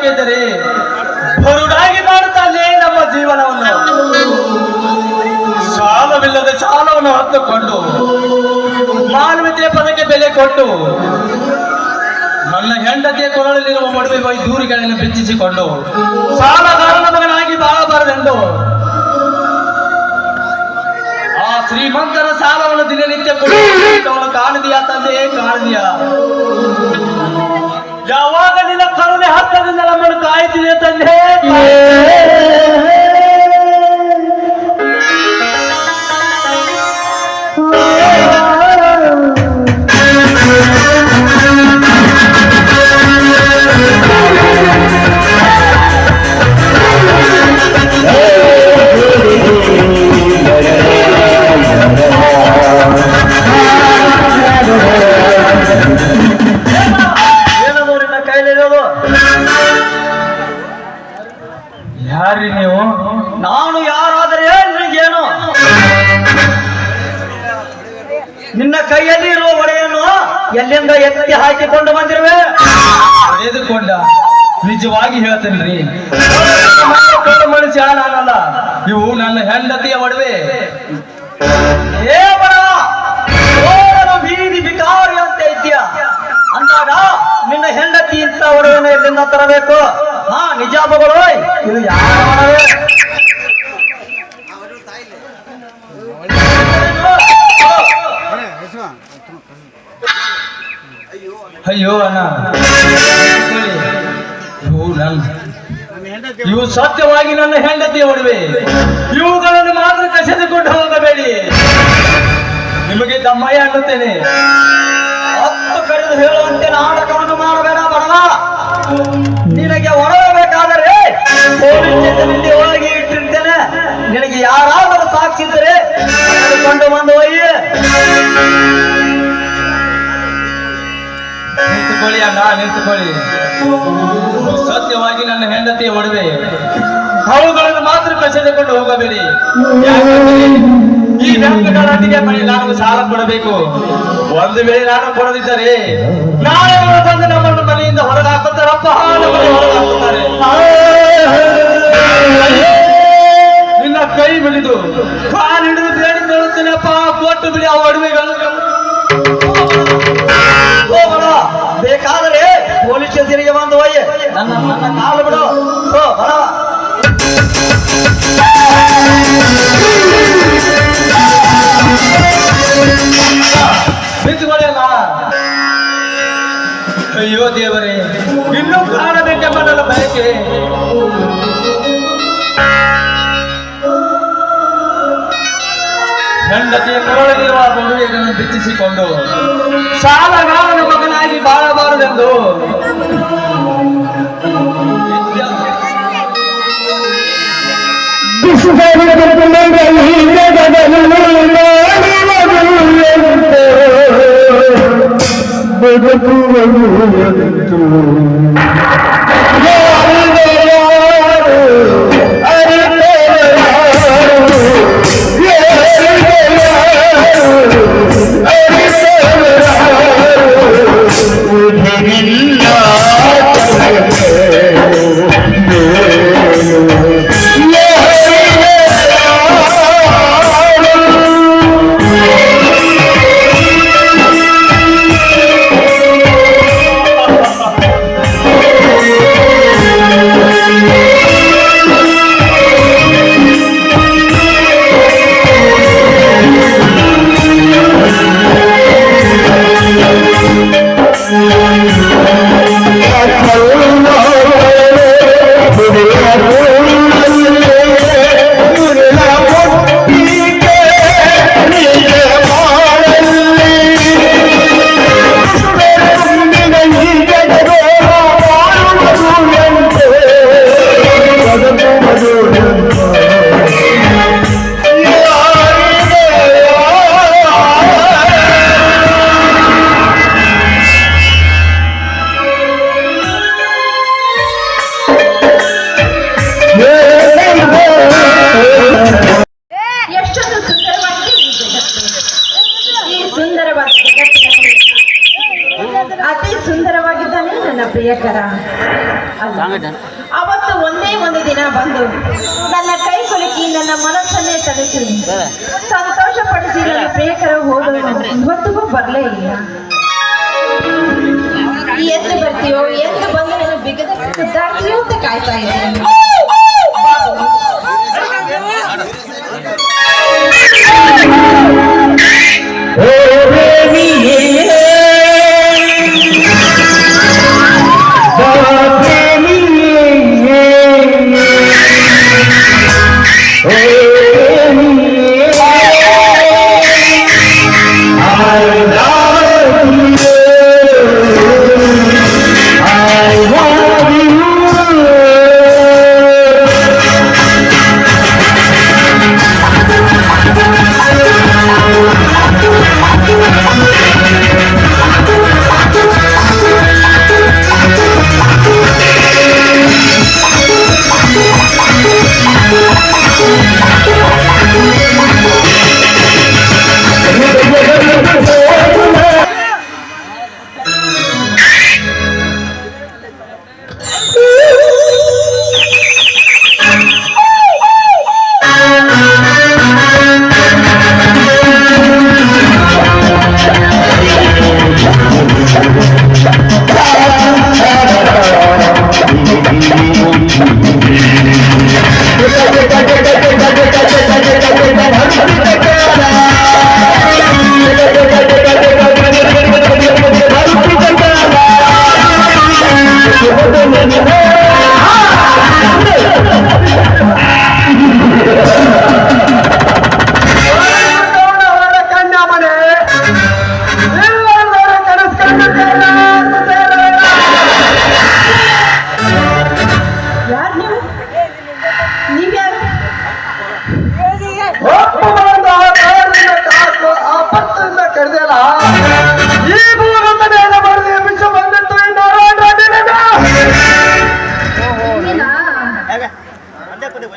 ಭಾರತದಿಂದ ಬರುಡಾಗಿ ಮಾಡುತ್ತಾನೆ ನಮ್ಮ ಜೀವನವನ್ನು. ಸಾಲವಿಲ್ಲದೆ ಸಾಲವನ್ನು ಹತ್ತುಕೊಂಡು ಮಾನವೀಯತೆಯ ಪದಕ್ಕೆ ಬೆಲೆ ಕೊಟ್ಟು ನನ್ನ ಹೆಂಡತಿಯ ಕೊರಳಲ್ಲಿರುವ ಮಡುವೆ ಹೋಗಿ ದೂರಿಗಳನ್ನು ಬಿಚ್ಚಿಸಿಕೊಂಡು ಸಾಲಗಾರನ ಮಗನಾಗಿ ಬಾಳಬಾರದೆಂದು ಆ ಶ್ರೀಮಂತರ ಸಾಲವನ್ನು ದಿನನಿತ್ಯ ಕೊಡುವವನು ಕಾಣದಿಯಾ ತಂದೆ ಕಾಣದಿಯಾ? ಹತ್ತದಿಂದ ನಮ್ಮನ್ನು ಕಾಯ್ತಿದೆ ತಂದೆ. ನಿಜವಾಗಿ ಹೇಳ್ತೇನ್ರಿ. ಮನುಷ್ಯ ನಾನಲ್ಲ ಇವು ನನ್ನ ಹೆಂಡತಿಯ ಒಡವೆ. ಬೀದಿ ಬಿಕಾರಿ ಅಂತ ಇದ್ದೀಯ. ಅಂದಾಗ ನಿನ್ನ ಹೆಂಡತಿ ಇಂತ ಒಡೆಯನ್ನು ಎಲ್ಲಿಂದ ತರಬೇಕು? ಹಾ, ನಿಜ ಮಗಳು ಇದು ಯಾರ ಒಡವೆ? ಅಯ್ಯೋ ಅಣ್ಣ. ಇವು ಸತ್ಯವಾಗಿ ನನ್ನ ಹೆಂಡತಿ ಒಡವೆ. ಇವುಗಳನ್ನು ಮಾತ್ರ ಕಸೆದುಕೊಂಡು ಹೋಗಬೇಡಿ. ನಿಮಗೆ ದಮ್ಮಯ್ಯ ಅನ್ನುತ್ತೇನೆ. ಹತ್ತು ಕರೆದು ಹೇಳುವಂತೆ ನಾಟಕವನ್ನು ಮಾಡಬೇಡ ಬಡವ ನಿನಗೆ ಹೊರಬೇಕಾದರೆ ಪೊಲೀಸ್ ಒಳಗೆ ಇಟ್ಟಿರ್ತೇನೆ. ನಿನಗೆ ಯಾರಾದರೂ ಕಂಡು ಕೊಂಡು ಬಂದು ಒಯ್ಯ. ನಿಂತುಕೊಳ್ಳಿ ಅಣ್ಣ, ನಿಂತುಕೊಳ್ಳಿ. ಸತ್ಯವಾಗಿ ನನ್ನ ಹೆಂಡತಿ ಒಡವೆ. ಅವುಗಳನ್ನು ಮಾತ್ರ ಕಸಿದುಕೊಂಡು ಹೋಗಬೇಡಿ. ಈ ಬ್ಯಾಂಕ್ಗಳೊಂದಿಗೆ ಬಳಿ ನಾನು ಸಾಲ ಕೊಡಬೇಕು. ಒಂದು ವೇಳೆ ನಾನು ಕೊಡದಿದ್ದರೆ ನಾಳೆ ಬಂದು ನಮ್ಮನ್ನು ಮನೆಯಿಂದ ಹೊರಗೆ ಹಾಕುತ್ತಾರಪ್ಪ ನಮ್ಮನ್ನು ಹೊರಗೆ ಹಾಕುತ್ತಾರೆ ನಿನ್ನ ಕೈ ಬಿಡಿದು ಕಾಲು ಹಿಡಿದು ಬೇಡಿ ಕೇಳುತ್ತೇನಪ್ಪ. ಕೊಟ್ಟು ಬಿಡಿ ಆ ಒಡವೆಗಳು ಹೋಗೋಣ ಬೇಕಾದರೆ ಪೊಲೀಸ್ ಸ್ಟೇಷನ್ಗೆ ಬಂದು ಹೋಗಿ. ನನ್ನ ನನ್ನ ಕಾಲು ಬಿಡು. ಅಯ್ಯೋ ದೇವರೇ, ಇನ್ನೂ ಕಾಣಬೇಕೆಂಬ ನನ್ನ ಬಯಕೆ. ಹೆಂಡತಿ ಕೊರಳಿರುವ ಮದುವೆಗಳನ್ನು ಬಿಚ್ಚಿಸಿಕೊಂಡು ಸಾಲಗಾರನ ಮಗನಾಗಿ ಬಾಳಬಾರದೆಂದು ಬದುಕುವುದು I ಮನಸ್ಸನ್ನೇ ತಡಿಸಿ ಸಂತೋಷ ಪಡಿಸಿ ನನ್ನ ಪ್ರೇಕರು ಹೋದವರು ಇವತ್ತಿಗೂ ಬರಲೇ ಇಲ್ಲ. ಎಂದು ಬರ್ತೀಯೋ ಎಂದು ಬಂದು ನಾನು ಬಿಗದ ಸುದ್ದಾಗ್ತೀಯೋ ಅಂತ ಕಾಯ್ತಾ ಇದ್ದೀನಿ.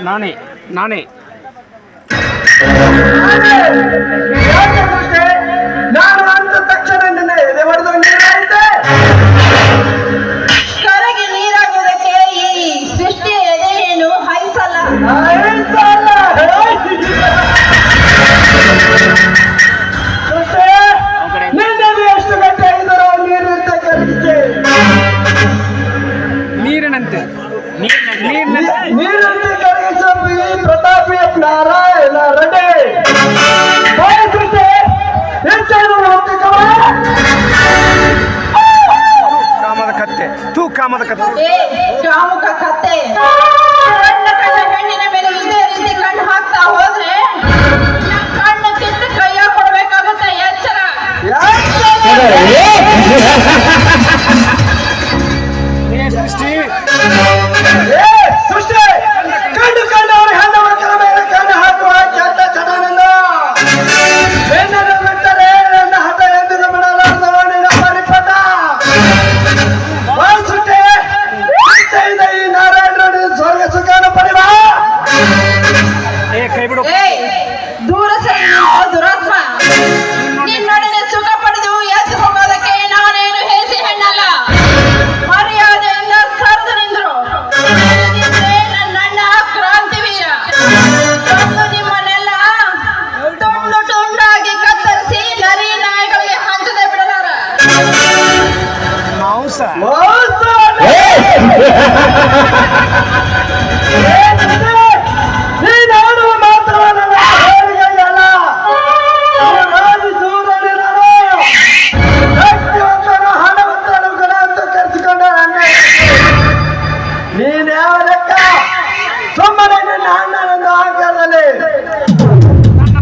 何何？何何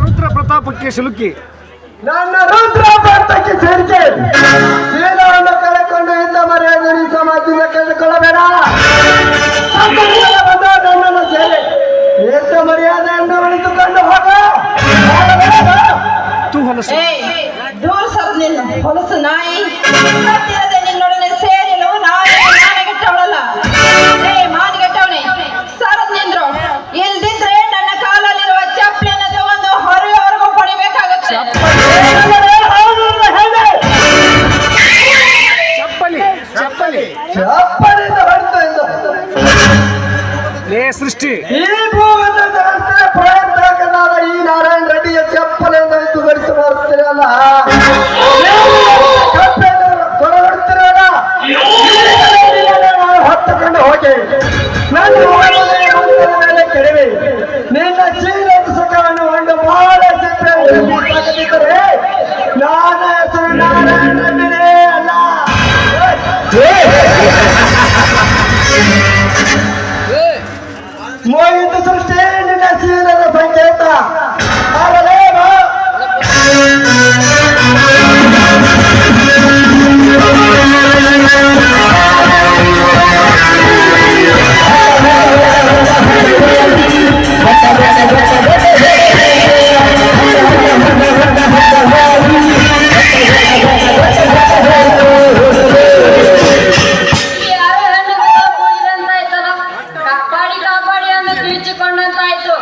రుద్ర ప్రతాప కేసులకి ನನ್ನ ರುದ್ರಾಭಾರತಕ್ಕೆ ಸೇರಿಕೆ ಶ್ರೀರಾಮ ದಂಡೆಯಿಂದ ಮರೆಯಲು ನೀ ಸಮಾಜದಿಂದ ಕಳೆದುಕೊಳ್ಳಬೇಡ ದಂಡನ ಸೇರಿ ಎಷ್ಟು ಮರ್ಯಾದೆಯನ್ನು ಉಳಿದುಕೊಂಡು ಹೋಗ ಹೊಲಸು ನಾಯಿ. ಬಿಚ್ಚಿಕೊಂಡಂತಾಯ್ತು